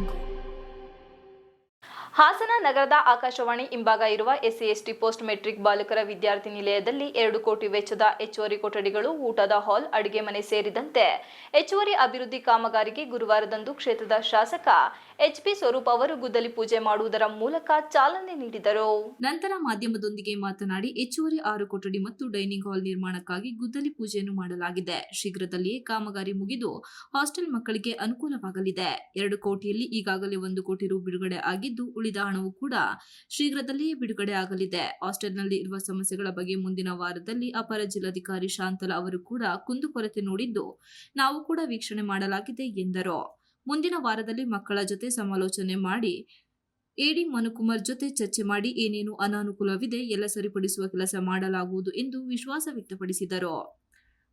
jungle. Hassan ನಗರದ ಆಕಾಶವಾಣಿ ಹಿಂಭಾಗ ಇರುವ ಎಸ್ಸಿ ಎಸ್ಟಿ ಪೋಸ್ಟ್ ಮೆಟ್ರಿಕ್ ಬಾಲಕರ ವಿದ್ಯಾರ್ಥಿ ನಿಲಯದಲ್ಲಿ ಎರಡು ಕೋಟಿ ವೆಚ್ಚದ ಹೆಚ್ಚುವರಿ ಕೊಠಡಿಗಳು, ಊಟದ ಹಾಲ್, ಅಡುಗೆ ಮನೆ ಸೇರಿದಂತೆ ಹೆಚ್ಚುವರಿ ಅಭಿವೃದ್ಧಿ ಕಾಮಗಾರಿಗೆ ಗುರುವಾರದಂದು ಕ್ಷೇತ್ರದ ಶಾಸಕ ಎಚ್ಪಿ ಸ್ವರೂಪ್ ಅವರು ಗುದ್ದಲಿ ಪೂಜೆ ಮಾಡುವುದರ ಮೂಲಕ ಚಾಲನೆ ನೀಡಿದರು. ನಂತರ ಮಾಧ್ಯಮದೊಂದಿಗೆ ಮಾತನಾಡಿ ಹೆಚ್ಚುವರಿ ಆರು ಕೊಠಡಿ ಮತ್ತು ಡೈನಿಂಗ್ ಹಾಲ್ ನಿರ್ಮಾಣಕ್ಕಾಗಿ ಗುದ್ದಲಿ ಪೂಜೆಯನ್ನು ಮಾಡಲಾಗಿದೆ. ಶೀಘ್ರದಲ್ಲಿಯೇ ಕಾಮಗಾರಿ ಮುಗಿದು ಹಾಸ್ಟೆಲ್ ಮಕ್ಕಳಿಗೆ ಅನುಕೂಲವಾಗಲಿದೆ. ಎರಡು ಕೋಟಿಯಲ್ಲಿ ಈಗಾಗಲೇ ಒಂದು ಕೋಟಿ ರು ಬಿಡುಗಡೆ ಆಗಿದ್ದು, ಉಳಿದ ಹಣವು ಕೂಡ ಶೀಘ್ರದಲ್ಲಿಯೇ ಬಿಡುಗಡೆ ಆಗಲಿದೆ. ಹಾಸ್ಟೆಲ್ನಲ್ಲಿ ಇರುವ ಸಮಸ್ಯೆಗಳ ಬಗ್ಗೆ ಮುಂದಿನ ವಾರದಲ್ಲಿ ಅಪರ ಜಿಲ್ಲಾಧಿಕಾರಿ ಶಾಂತಲಾ ಅವರು ಕೂಡ ಕುಂದುಕೊರತೆ ನೋಡಿದ್ದು ನಾವು ಕೂಡ ವೀಕ್ಷಣೆ ಮಾಡಲಾಗಿದೆ ಎಂದರು. ಮುಂದಿನ ವಾರದಲ್ಲಿ ಮಕ್ಕಳ ಜೊತೆ ಸಮಾಲೋಚನೆ ಮಾಡಿ ಎಡಿ ಮನುಕುಮಾರ್ ಜೊತೆ ಚರ್ಚೆ ಮಾಡಿ ಏನೇನು ಅನಾನುಕೂಲವಿದೆ, ಎಲ್ಲ ಸರಿಪಡಿಸುವ ಕೆಲಸ ಮಾಡಲಾಗುವುದು ಎಂದು ವಿಶ್ವಾಸ ವ್ಯಕ್ತಪಡಿಸಿದರು.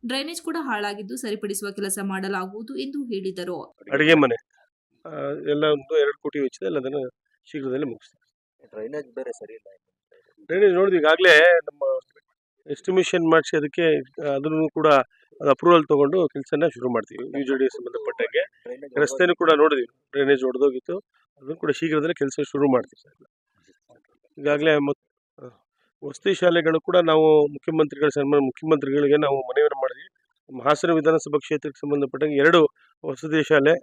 ಡ್ರೈನೇಜ್ ಕೂಡ ಹಾಳಾಗಿದ್ದು ಸರಿಪಡಿಸುವ ಕೆಲಸ ಮಾಡಲಾಗುವುದು ಎಂದು ಹೇಳಿದರು. ಅಡಿಗೆ ಮನೆ. ಎಲ್ಲ ಒಂದು ಎರಡು ಕೋಟಿ ವೆಚ್ಚದಲ್ಲಿ ಅದನ್ನು ಶೀಘ್ರದಲ್ಲೇ ಮುಗಿಸ್ತೀವಿ ಡ್ರೈನೇಜ್ ಬೇರೆ ಸರಿ ಇಲ್ಲ ಡ್ರೈನೇಜ್ ನೋಡಿದ್ವಿ ಈಗಾಗಲೇ ನಮ್ಮ ಎಸ್ಟಿಮೇಷನ್ ಮಾಡಿಸಿ ಅದಕ್ಕೆ ಅದನ್ನು ಕೂಡ ಅದು ಅಪ್ರೂವಲ್ ತಗೊಂಡು ಕೆಲಸನ ಶುರು ಮಾಡ್ತೀವಿ ಯು ಜಿ ಡಿ ಸಂಬಂಧಪಟ್ಟಂಗೆ ರಸ್ತೆನೂ ಕೂಡ ನೋಡಿದ್ವಿ ಡ್ರೈನೇಜ್ ಹೊಡೆದೋಗಿತ್ತು ಅದನ್ನು ಕೂಡ ಶೀಘ್ರದಲ್ಲೇ ಕೆಲಸ ಶುರು ಮಾಡ್ತೀವಿ. ಸರ್ ಈಗಾಗಲೇ ಮತ್ತು ವಸತಿ ಶಾಲೆಗಳು ಕೂಡ ನಾವು ಮುಖ್ಯಮಂತ್ರಿಗಳ ಸನ್ಮಾನ ಮುಖ್ಯಮಂತ್ರಿಗಳಿಗೆ ನಾವು ಮನವಿಯನ್ನು ಮಾಡಿದ್ವಿ. ನಮ್ಮ ಹಾಸನ ವಿಧಾನಸಭಾ ಕ್ಷೇತ್ರಕ್ಕೆ ಸಂಬಂಧಪಟ್ಟಂಗೆ ಎರಡು ವಸತಿ ಶಾಲೆ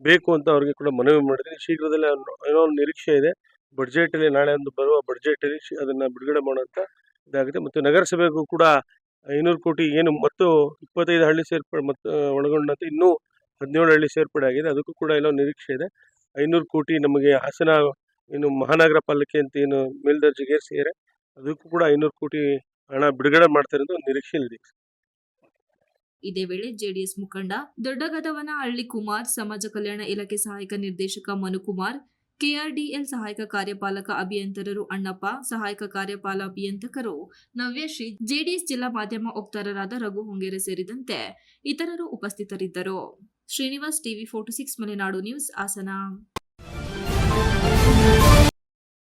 ಬೇಕು ಅಂತ ಅವ್ರಿಗೆ ಕೂಡ ಮನವಿ ಮಾಡಿದ್ವಿ. ಶೀಘ್ರದಲ್ಲೇ ಏನೋ ಒಂದು ನಿರೀಕ್ಷೆ ಇದೆ. ಬಡ್ಜೆಟಲ್ಲಿ ನಾಳೆ ಒಂದು ಬರುವ ಬಡ್ಜೆಟಲ್ಲಿ ಅದನ್ನು ಬಿಡುಗಡೆ ಮಾಡುವಂಥ ಇದಾಗಿದೆ. ಮತ್ತು ನಗರಸಭೆಗೂ ಕೂಡ ಐನೂರು ಕೋಟಿ ಏನು ಮತ್ತು ಇಪ್ಪತ್ತೈದು ಹಳ್ಳಿ ಸೇರ್ಪಡೆ ಮತ್ತು ಒಳಗೊಂಡಂತೆ ಇನ್ನೂ ಹದಿನೇಳು ಹಳ್ಳಿ ಸೇರ್ಪಡೆ ಆಗಿದೆ. ಅದಕ್ಕೂ ಕೂಡ ಎಲ್ಲೋ ನಿರೀಕ್ಷೆ ಇದೆ. ಐನೂರು ಕೋಟಿ ನಮಗೆ ಹಾಸನ, ಏನು ಮಹಾನಗರ ಪಾಲಿಕೆ ಅಂತ ಏನು ಮೇಲ್ದರ್ಜೆಗೇರಿಸಿದ್ದಾರೆ. ಅದಕ್ಕೂ ಕೂಡ ಐನೂರು ಕೋಟಿ ಹಣ ಬಿಡುಗಡೆ ಮಾಡ್ತಾರೆ ಅಂತ ಒಂದು ನಿರೀಕ್ಷೆಯಲ್ಲಿ ಇದೆ. ಇದೇ ವೇಳೆ ಜೆಡಿಎಸ್ ಮುಖಂಡ ದೊಡ್ಡಗದವನ ಹಳ್ಳಿ ಕುಮಾರ್, ಸಮಾಜ ಕಲ್ಯಾಣ ಇಲಾಖೆ ಸಹಾಯಕ ನಿರ್ದೇಶಕ ಮನುಕುಮಾರ್ ಕೆಆರ್ಡಿಎಲ್ ಸಹಾಯಕ ಕಾರ್ಯಪಾಲಕ ಅಭಿಯಂತರರು ಅಣ್ಣಪ್ಪ, ಸಹಾಯಕ ಕಾರ್ಯಪಾಲ ಅಭಿಯಂತಕರು ನವ್ಯಶ್ರೀ ಜೆಡಿಎಸ್ ಜಿಲ್ಲಾ ಮಾಧ್ಯಮ ವಕ್ತಾರರಾದ ರಘು ಹೊಂಗೇರೆ ಸೇರಿದಂತೆ ಇತರರು ಉಪಸ್ಥಿತರಿದ್ದರು. Srinivas TV forty six Malenadu news Hassan.